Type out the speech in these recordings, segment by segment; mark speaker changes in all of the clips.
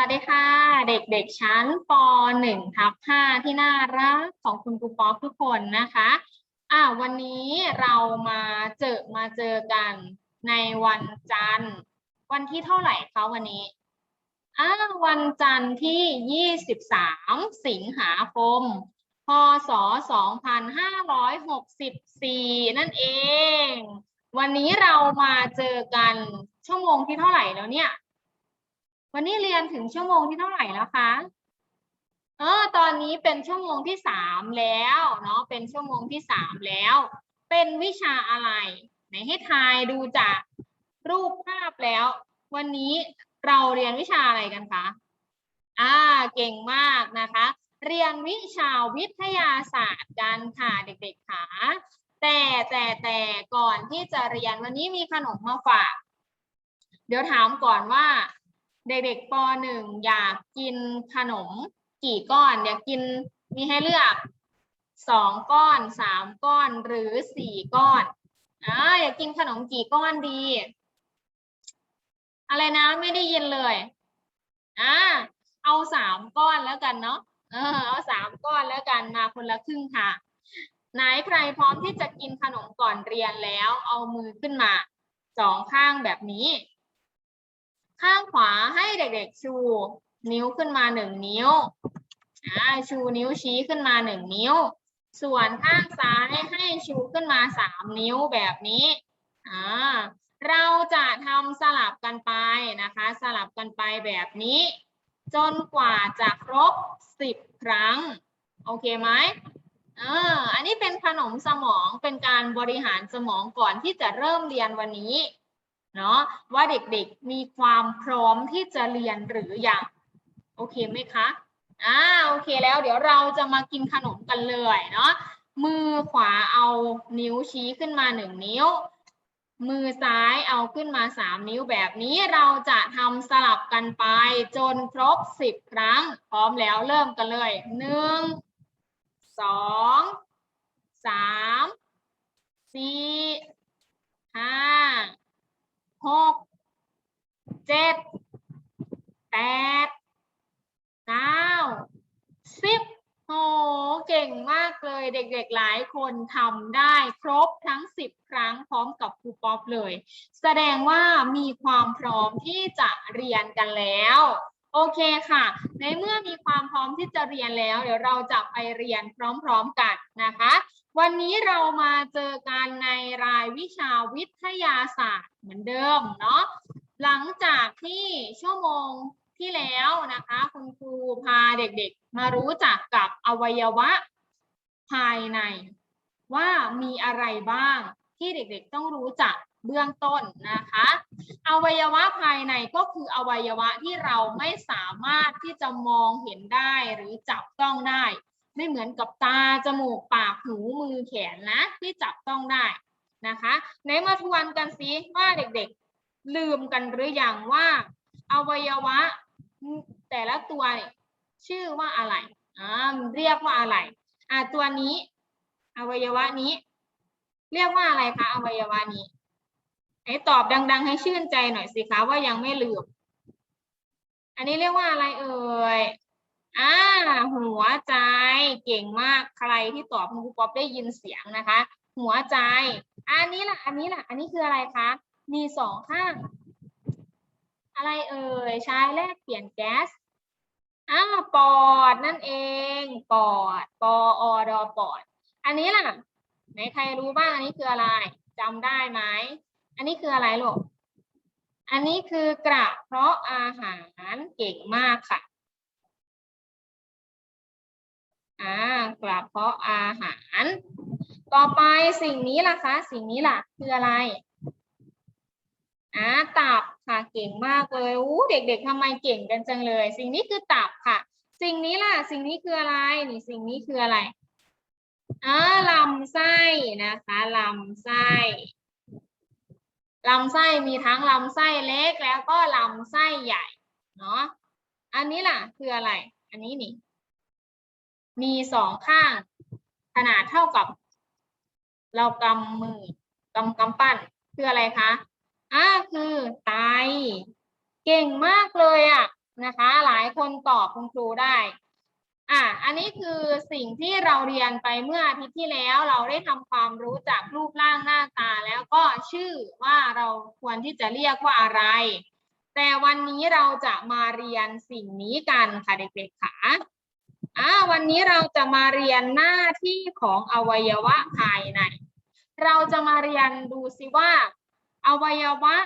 Speaker 1: วัสดีค่ะ เด็กๆชั้นป .1 ทับ5ที่น่ารักของคุณครูป๊อกทุกคนนะคะอ่าวันนี้เรามาเจอมาเจอกันในวันจันทร์ วันที่เท่าไหร่คะวันนี้อ่าวันจันทร์ที่ 23 สิงหาคม พศ 2564 นั่นเอง วันนี้เรามาเจอกันชั่วโมงที่เท่าไหร่แล้วเนี่ย วันนี้เรียนถึงชั่วโมงที่เท่าไหร่แล้วคะ เออ ตอนนี้เป็นชั่วโมงที่สามแล้วเนาะ เป็นชั่วโมงที่สามแล้ว เป็นวิชาอะไร ไหนให้ทายดูจากรูปภาพแล้ว วันนี้เราเรียนวิชาอะไรกันคะ อ่า เก่งมากนะคะ เรียนวิชาวิทยาศาสตร์กันค่ะเด็กๆค่ะ แต่แต่แต่ก่อนที่จะเรียนวันนี้มีขนมมาฝาก เดี๋ยวถามก่อนว่า เด็กๆป .1 อยากกินขนมกี่ก้อน อยากกินมีให้เลือกสองก้อนสามก้อนหรือสี่ก้อนอ่าอยากกินขนมกี่ก้อนดี อะไรนะไม่ได้ยินเลยอ่าเอาสามก้อนแล้วกันเนาะเออเอาสามก้อนแล้วกันมาคนละครึ่งค่ะไหนใครพร้อมที่จะกินขนมก่อนเรียนแล้ว เอามือขึ้นมาสองข้างแบบนี้ ข้างขวาให้เด็กๆ ชูนิ้วขึ้นมาหนึ่งนิ้วชูนิ้วชี้ขึ้นมาหนึ่งนิ้ว ส่วนข้างซ้ายให้ชูขึ้นมาสามนิ้วแบบนี้เราจะทำสลับกันไปนะคะ สลับกันไปแบบนี้ จนกว่าจะครบสิบครั้ง โอเคไหมเอออันนี้เป็นขนมสมองเป็นการบริหารสมองก่อนที่จะเริ่มเรียนวันนี้ เนาะว่าเด็กๆมีความพร้อมที่จะเรียนหรือยังโอเคไหมคะอ่าโอเคแล้วเดี๋ยวเราจะมากินขนมกันเลยเนาะมือขวาเอานิ้วชี้ขึ้นมาหนึ่งนิ้ว มือซ้ายเอาขึ้นมาสามนิ้วแบบนี้เราจะทำสลับกันไปจนครบสิบครั้ง พร้อมแล้วเริ่มกันเลยหนึ่งสองสามสี่ห้า หกเจ็ดแปดเก้าสิบโหเก่งมากเลยเด็กๆหลายคนทำได้ครบทั้งสิบครั้งพร้อมกับครูป๊อปเลย แสดงว่ามีความพร้อมที่จะเรียนกันแล้ว โอเคค่ะ ในเมื่อมีความพร้อมที่จะเรียนแล้ว เดี๋ยวเราจะไปเรียนพร้อมๆกันนะคะ วันนี้เรามาเจอกันในรายวิชาวิทยาศาสตร์เหมือนเดิมเนาะหลังจากที่ชั่วโมงที่แล้วนะคะ คุณครูพาเด็กๆ มารู้จักกับอวัยวะภายใน ว่ามีอะไรบ้างที่เด็กๆต้องรู้จักเบื้องต้นนะคะ อวัยวะภายในก็คืออวัยวะที่เราไม่สามารถที่จะมองเห็นได้หรือจับต้องได้ ไม่เหมือนกับตา จมูก ปาก หู มือ แขนนะ ที่จับต้องได้นะคะไหนมาทวนกันสิว่าเด็กๆ ลืมกันหรือยังว่า อวัยวะ แต่ละตัวชื่อว่าอะไรอ่าเรียกว่าอะไรอ่าตัวนี้ อวัยวะนี้ เรียกว่าอะไรคะอวัยวะนี้ไหนตอบดัง ๆ ให้ชื่นใจหน่อยสิคะว่ายังไม่ลืม อันนี้เรียกว่าอะไรเอ่ย อ่าหัวใจเก่งมากใครที่ตอบคุณครูป๊อปได้ยินเสียงนะคะ หัวใจ อันนี้ล่ะ อันนี้ล่ะ อันนี้คืออะไรคะ มีสองข้าง อะไรเอ่ยใช้แลกเปลี่ยนแก๊สอ่าปอดนั่นเอง ปอดปออดอปอด อันนี้ล่ะไหนใครรู้บ้างอันนี้คืออะไรจำได้ไหมอันนี้คืออะไรลูกอันนี้คือกระเพาะอาหารเก่งมากค่ะ อ่ากระเพาะอาหาร ต่อไปสิ่งนี้ล่ะคะ สิ่งนี้ล่ะคืออะไรอ่าตับค่ะเก่งมากเลยอู้เด็ก ๆทำไมเก่งกันจังเลย สิ่งนี้คือตับค่ะ สิ่งนี้ล่ะ สิ่งนี้คืออะไร นี่สิ่งนี้คืออะไรอ่าลำไส้นะคะลำไส้ลำไส้มีทั้งลำไส้เล็กแล้วก็ลำไส้ใหญ่เนาะอันนี้ล่ะคืออะไร อันนี้นี่ มีสองข้างขนาดเท่ากับ เรากำมือกำกำปั้นคืออะไรคะอ่าคือไตเก่งมากเลยอะนะคะ หลายคนตอบคุณครูได้อะอันนี้คือสิ่งที่เราเรียนไปเมื่ออาทิตย์ที่แล้วเราได้ทำความรู้จักรูปร่างหน้าตาแล้วก็ชื่อว่าเราควรที่จะเรียกว่าอะไร แต่วันนี้เราจะมาเรียนสิ่งนี้กันค่ะเด็กๆค่ะ อ่าวันนี้เราจะมาเรียนหน้าที่ของอวัยวะภายใน เราจะมาเรียนดูสิว่า อวัยวะ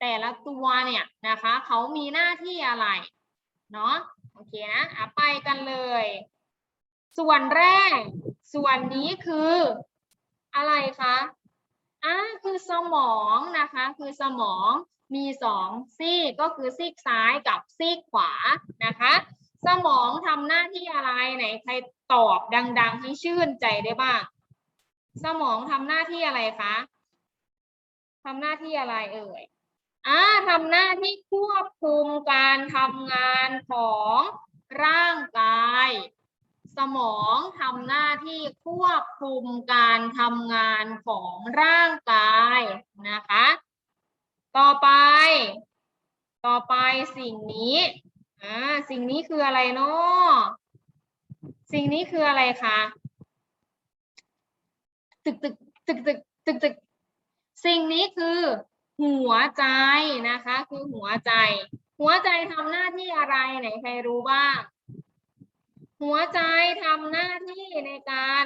Speaker 1: แต่ละตัวเนี่ยนะคะเขามีหน้าที่อะไรเนาะโอเคนะอะไปกันเลย ส่วนแรก ส่วนนี้คืออะไรคะอ่าคือสมองนะคะ คือสมองมีสองซีกก็คือซีกซ้ายกับซีกขวานะคะ สมองทำหน้าที่อะไรไหนใครตอบดัง ๆ ให้ชื่นใจได้บ้าง สมองทำหน้าที่อะไรคะทำหน้าที่อะไรเอ่ยอ่าทำหน้าที่ควบคุมการทำงานของร่างกาย สมองทำหน้าที่ควบคุมการทำงานของร่างกายนะคะ ต่อไป ต่อไปสิ่งนี้ อ่าสิ่งนี้คืออะไรเนาะสิ่งนี้คืออะไรคะตึกตึกตึกตึกตึกตึกสิ่งนี้คือหัวใจนะคะ คือหัวใจ หัวใจทำหน้าที่อะไรไหนใครรู้บ้างหัวใจทำหน้าที่ในการ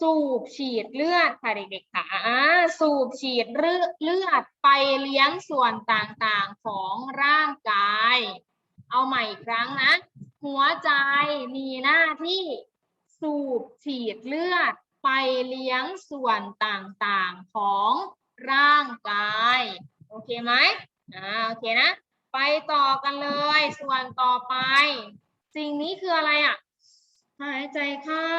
Speaker 1: สูบฉีดเลือดค่ะเด็กๆค่ะอ่าสูบฉีดเลือดไปเลี้ยงส่วนต่างๆของร่างกาย เอาใหม่อีกครั้งนะ หัวใจมีหน้าที่สูบฉีดเลือดไปเลี้ยงส่วนต่างๆของร่างกาย โอเคไหมอ่าโอเคนะ ไปต่อกันเลย ส่วนต่อไป สิ่งนี้คืออะไรอะ หายใจเข้า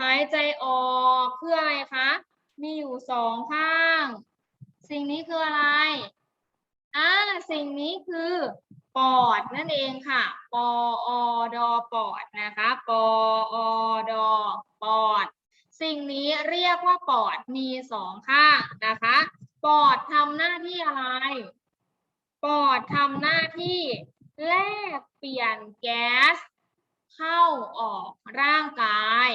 Speaker 1: หายใจออกคืออะไรคะ มีอยู่สองข้าง สิ่งนี้คืออะไรอ่าสิ่งนี้คือ ปอดนั่นเองค่ะ ปออดอปอดนะคะ ปออดอปอด สิ่งนี้เรียกว่าปอดมีสองข้างนะคะ ปอดทำหน้าที่อะไร ปอดทำหน้าที่แลกเปลี่ยนแก๊ส เข้าออกร่างกาย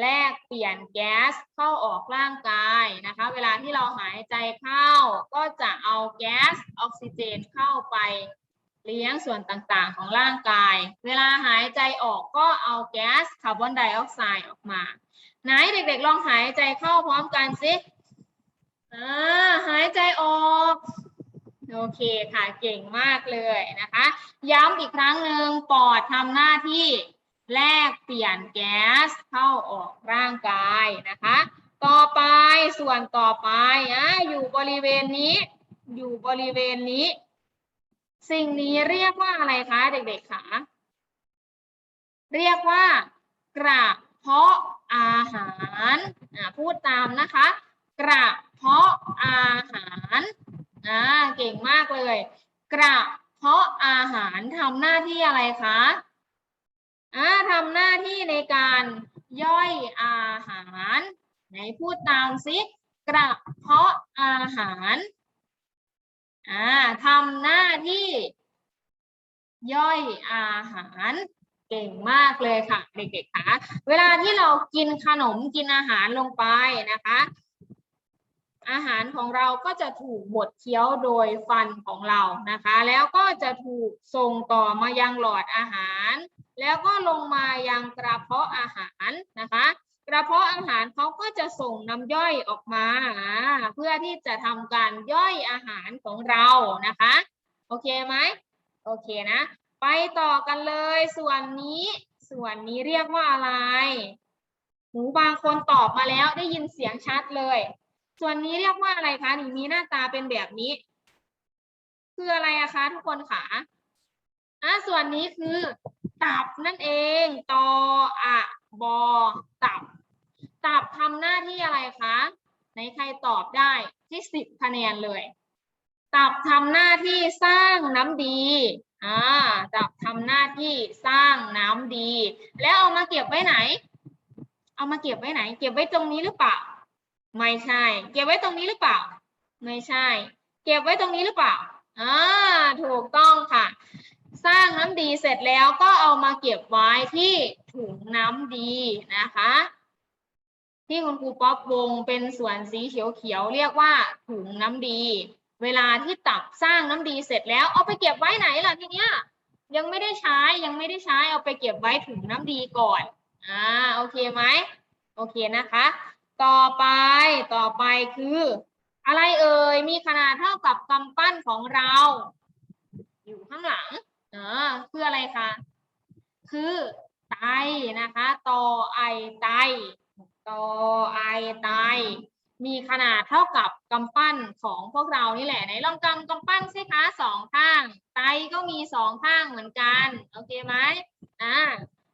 Speaker 1: แลกเปลี่ยนแก๊สเข้าออกร่างกายนะคะ เวลาที่เราหายใจเข้าก็จะเอาแก๊สออกซิเจนเข้าไป เลี้ยงส่วนต่างๆ ของร่างกาย เวลาหายใจออกก็เอาแก๊สคาร์บอนไดออกไซด์ออกมา ไหนเด็กๆลองหายใจเข้าพร้อมกันสิอ่าหายใจออกโอเคค่ะเก่งมากเลยนะคะ ย้ำอีกครั้งหนึ่งปอดทำหน้าที่แลกเปลี่ยนแก๊สเข้าออกร่างกายนะคะ ต่อไปส่วนต่อไปอะอยู่บริเวณนี้ อยู่บริเวณนี้ สิ่งนี้เรียกว่าอะไรคะเด็กๆคะเรียกว่ากระเพาะอาหารอะพูดตามนะคะ กระเพาะอาหารอ่าเก่งมากเลย กระเพาะอาหารทำหน้าที่อะไรคะอ่าทำหน้าที่ในการย่อยอาหาร ไหนพูดตามสิกระเพาะอาหาร อ่าทำหน้าที่ ย่อยอาหารเก่งมากเลยค่ะ เด็กๆคะเวลาที่เรากินขนมกินอาหารลงไปนะคะ อาหารของเราก็จะถูกบดเคี้ยวโดยฟันของเรานะคะ แล้วก็จะถูกส่งต่อมายังหลอดอาหาร แล้วก็ลงมายังกระเพาะอาหารนะคะ กระเพาะอาหารเขาก็จะส่งน้ำย่อยออกมา เพื่อที่จะทำการย่อยอาหารของเรานะคะ โอเคไหมโอเคนะ ไปต่อกันเลย ส่วนนี้ ส่วนนี้เรียกว่าอะไรหนูบางคนตอบมาแล้วได้ยินเสียงชัดเลย ส่วนนี้เรียกว่าอะไรคะนี่มีหน้าตาเป็นแบบนี้ คืออะไรอะคะทุกคนคะอะส่วนนี้คือ ตับนั่นเอง ตออะบอตับำหน้าที่อะไรคะไหนใครตอบได้ที่สิบคะแนนเลย ตับทำหน้าที่สร้างน้ำดีอ่าตับทำหน้าที่สร้างน้ำดี แล้วเอามาเก็บไว้ไหน เอามาเก็บไว้ไหน เก็บไว้ตรงนี้หรือเปล่า ไม่ใช่ เก็บไว้ตรงนี้หรือเปล่า ไม่ใช่ เก็บไว้ตรงนี้หรือเปล่าอ่าถูกต้องค่ะ สร้างน้ำดีเสร็จแล้วก็เอามาเก็บไว้ที่ถุงน้ำดีนะคะ ที่คุณครูป๊อปวงเป็นส่วนสีเขียวๆเรียกว่าถุงน้ำดี เวลาที่ตับสร้างน้ำดีเสร็จแล้วเอาไปเก็บไว้ไหนล่ะทีเนี้ยยังไม่ได้ใช้ยังไม่ได้ใช้เอาไปเก็บไว้ถุงน้ำดีก่อนอ่าโอเคไหมโอเคนะคะ ต่อไปต่อไปคือ อะไรเอ่ยมีขนาดเท่ากับกำปั้นของเรา อยู่ข้างหลังเออคืออะไรคะคือไตนะคะ ต่อไอไต ตอไอไตมีขนาดเท่ากับกำปั้นของพวกเรานี่แหละไหนลองกำกำปั้นสิคะสองข้าง ไตก็มีสองข้างเหมือนกันโอเคไหมอ่า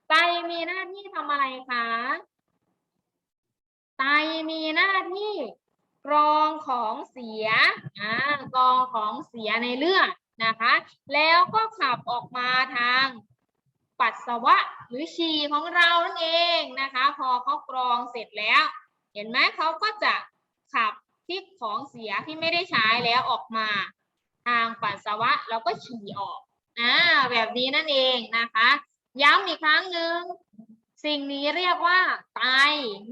Speaker 1: ไตมีหน้าที่ทำอะไรคะไตมีหน้าที่กรองของเสียอ่ากรองของเสียในเลือดนะคะ แล้วก็ขับออกมาทาง ปัสสาวะหรือฉี่ของเรานั่นเองนะคะ พอเขากรองเสร็จแล้ว เห็นไหมเขาก็จะขับที่ของเสียที่ไม่ได้ใช้แล้วออกมา ทางปัสสาวะแล้วก็ฉี่ออกอ่าแบบนี้นั่นเองนะคะ ย้ำอีกครั้งหนึ่งสิ่งนี้เรียกว่าไต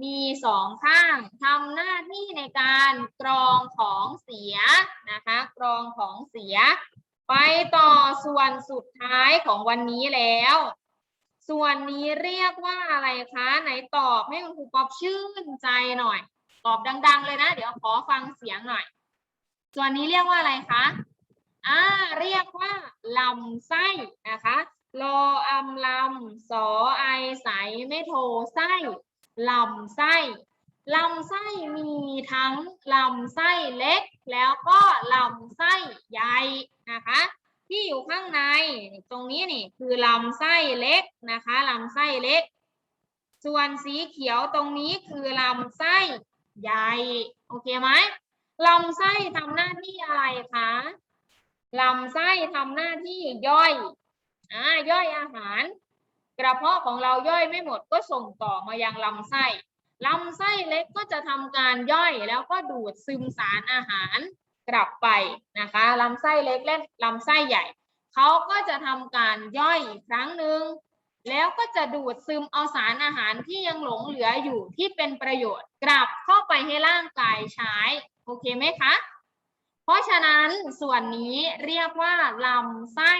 Speaker 1: มีสองข้างทำหน้าที่ในการกรองของเสียนะคะ กรองของเสีย ไปต่อส่วนสุดท้ายของวันนี้แล้ว ส่วนนี้เรียกว่าอะไรคะ ไหนตอบให้คุณครูป๊อบชื่นใจหน่อย ตอบดัง ๆ เลยนะ เดี๋ยวขอฟังเสียงหน่อย ส่วนนี้เรียกว่าอะไรคะอ่าเรียกว่าลำไส้นะคะรออำลำสอไอใสไม่โทไส้ลำไส้ ลำไส้มีทั้งลำไส้เล็ก แล้วก็ลำไส้ใหญ่นะคะ ที่อยู่ข้างในตรงนี้นี่คือลำไส้เล็กนะคะลำไส้เล็ก ส่วนสีเขียวตรงนี้คือลำไส้ใหญ่โอเคไหมลำไส้ทำหน้าที่อะไรคะลำไส้ทำหน้าที่ย่อยอ่าย่อยอาหาร กระเพาะของเราย่อยไม่หมดก็ส่งต่อมายังลำไส้ ลำไส้เล็กก็จะทำการย่อยแล้วก็ดูดซึมสารอาหารกลับไปนะคะลำไส้เล็กและลำไส้ใหญ่เขาก็จะทำการย่อยอีกครั้งหนึ่งแล้วก็จะดูดซึมเอาสารอาหารที่ยังหลงเหลืออยู่ที่เป็นประโยชน์กลับเข้าไปให้ร่างกายใช้โอเคไหมคะเพราะฉะนั้นส่วนนี้เรียกว่าลำไส้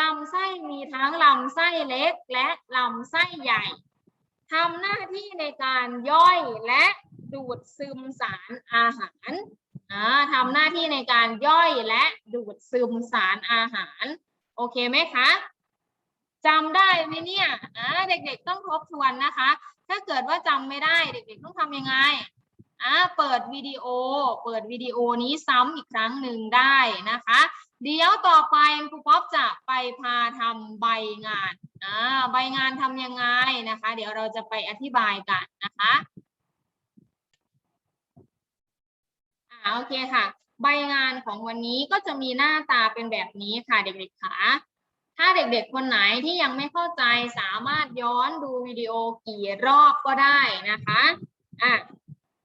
Speaker 1: ลำไส้มีทั้งลำไส้เล็กและลำไส้ใหญ่ ทำหน้าที่ในการย่อยและดูดซึมสารอาหารอ่าทำหน้าที่ในการย่อยและดูดซึมสารอาหาร โอเคไหมคะจำได้ไหมเนี่ยอ่าเด็กๆต้องทบทวนนะคะ ถ้าเกิดว่าจำไม่ได้เด็กๆต้องทำยังไงอ่าเปิดวิดีโอ เปิดวิดีโอนี้ซ้ำอีกครั้งหนึ่งได้นะคะ เดี๋ยวต่อไปครูป๊อปจะไปพาทำใบงานอ่าใบงานทำยังไงนะคะ เดี๋ยวเราจะไปอธิบายกันนะคะอ่าโอเคค่ะ ใบงานของวันนี้ก็จะมีหน้าตาเป็นแบบนี้ค่ะเด็กๆค่ะถ้าเด็กๆ คนไหนที่ยังไม่เข้าใจสามารถย้อนดูวิดีโอกี่รอบก็ได้นะคะอะ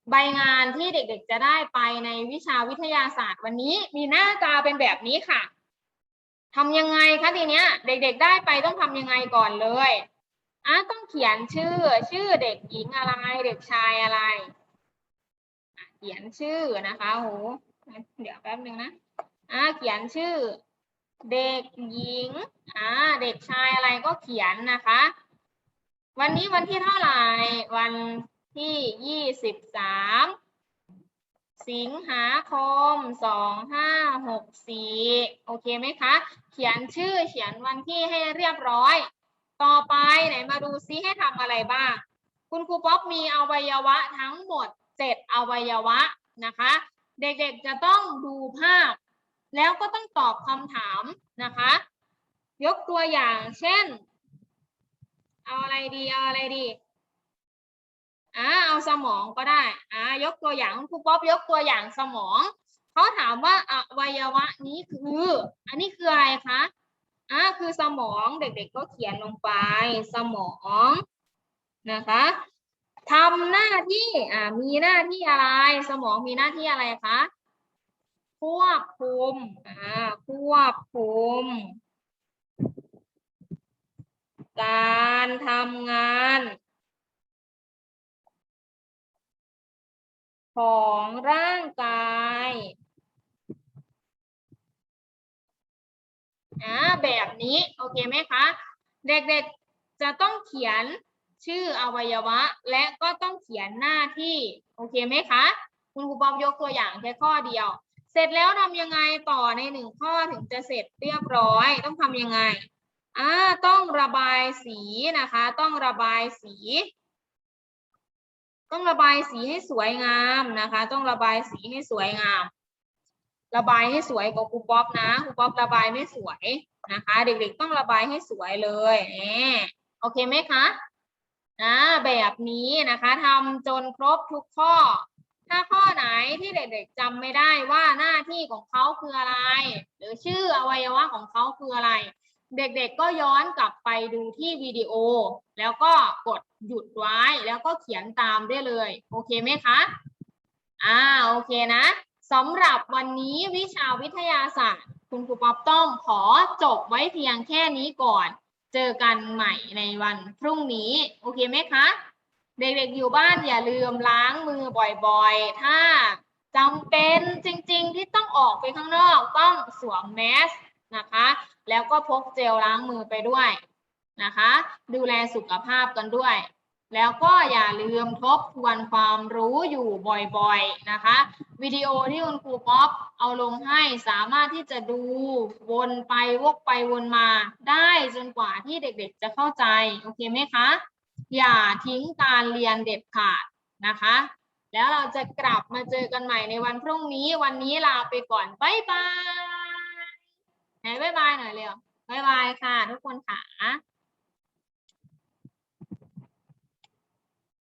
Speaker 1: ใบงานที่เด็กๆจะได้ไปในวิชาวิทยาศาสตร์ วันนี้มีหน้าตาเป็นแบบนี้ค่ะทำยังไงคะทีเนี้ย เด็กๆได้ไปต้องทำยังไงก่อนเลยอะต้องเขียนชื่อ ชื่อเด็กหญิงอะไร เด็กชายอะไระเขียนชื่อนะคะโหเดี๋ยวแป๊บนึงนะอะเขียนชื่อ เด็กหญิงอ่าเด็กชายอะไรก็เขียนนะคะ วันนี้วันที่เท่าไหร่วัน ที่ยี่สิบสามสิงหาคมสองห้าหกสี่โอเคไหมคะ เขียนชื่อเขียนวันที่ให้เรียบร้อย ต่อไปไหนมาดูซิให้ทำอะไรบ้าง คุณครูป๊อปมีอวัยวะทั้งหมดเจ็ดอวัยวะนะคะ เด็กๆจะต้องดูภาพ แล้วก็ต้องตอบคำถามนะคะ ยกตัวอย่างเช่น เอาอะไรดี เอาอะไรดี อ่าเอาสมองก็ได้อ่ายกตัวอย่างครูป๊อปยกตัวอย่างสมองเขาถามว่าอวัยวะนี้คือ อันนี้คืออะไรคะอ่าคือสมองเด็กๆก็เขียนลงไป สมองนะคะทำหน้าที่อ่ามีหน้าที่อะไร สมองมีหน้าที่อะไรคะควบคุมอ่าควบคุม การทำงาน ของร่างกายอ่าแบบนี้ โอเคไหมคะ เด็กๆจะต้องเขียนชื่ออวัยวะ และก็ต้องเขียนหน้าที่ โอเคไหมคะ คุณครูปอบยกตัวอย่างแค่ข้อเดียว เสร็จแล้วทำยังไงต่อในหนึ่งข้อถึงจะเสร็จเรียบร้อย ต้องทำยังไงอ่าต้องระบายสีนะคะ ต้องระบายสี ต้องระบายสีให้สวยงามนะคะ ต้องระบายสีให้สวยงาม ระบายให้สวยกว่าครูป๊อปนะครูป๊อประบายไม่สวยนะคะ เด็กๆต้องระบายให้สวยเลยแหมโอเคไหมคะอ่าแบบนี้นะคะทำจนครบทุกข้อ ถ้าข้อไหนที่เด็กๆจำไม่ได้ว่าหน้าที่ของเขาคืออะไร หรือชื่ออวัยวะของเขาคืออะไร เด็กๆก็ย้อนกลับไปดูที่วิดีโอ แล้วก็กดหยุดไว้แล้วก็เขียนตามได้เลย โอเคไหมคะอ่าโอเคนะสำหรับวันนี้วิชาวิทยาศาสตร์ คุณครูป๊อปต้องขอจบไว้เพียงแค่นี้ก่อน เจอกันใหม่ในวันพรุ่งนี้ โอเคไหมคะ เด็กๆอยู่บ้านอย่าลืมล้างมือบ่อยๆ ถ้าจำเป็นจริงๆที่ต้องออกไปข้างนอกต้องสวมแมส นะคะ แล้วก็พกเจลล้างมือไปด้วยนะคะ ดูแลสุขภาพกันด้วย แล้วก็อย่าลืมทบทวนความรู้อยู่บ่อยๆนะคะ วิดีโอที่คุณครูป๊อปเอาลงให้สามารถที่จะดูวนไปวกไปวนมาได้จนกว่าที่เด็กๆจะเข้าใจ โอเคไหมคะ อย่าทิ้งการเรียนเด็ดขาดนะคะ แล้วเราจะกลับมาเจอกันใหม่ในวันพรุ่งนี้ วันนี้ลาไปก่อน บ๊ายบาย ไหนบายบายหน่อยเร็วบายบายค่ะ ทุกคนค่ะ